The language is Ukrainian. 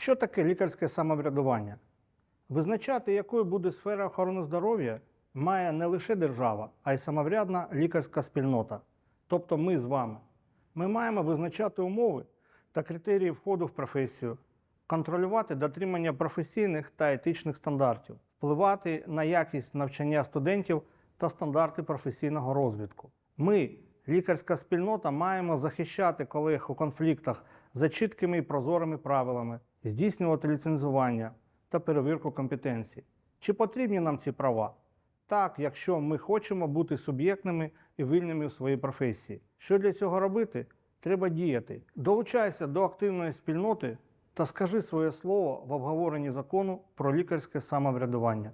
Що таке лікарське самоврядування? Визначати, якою буде сфера охорони здоров'я, має не лише держава, а й самоврядна лікарська спільнота, тобто ми з вами. Ми маємо визначати умови та критерії входу в професію, контролювати дотримання професійних та етичних стандартів, впливати на якість навчання студентів та стандарти професійного розвитку. Ми, лікарська спільнота, маємо захищати колег у конфліктах за чіткими і прозорими правилами, здійснювати ліцензування та перевірку компетенцій. Чи потрібні нам ці права? Так, якщо ми хочемо бути суб'єктними і вільними у своїй професії. Що для цього робити? Треба діяти. Долучайся до активної спільноти та скажи своє слово в обговоренні закону про лікарське самоврядування.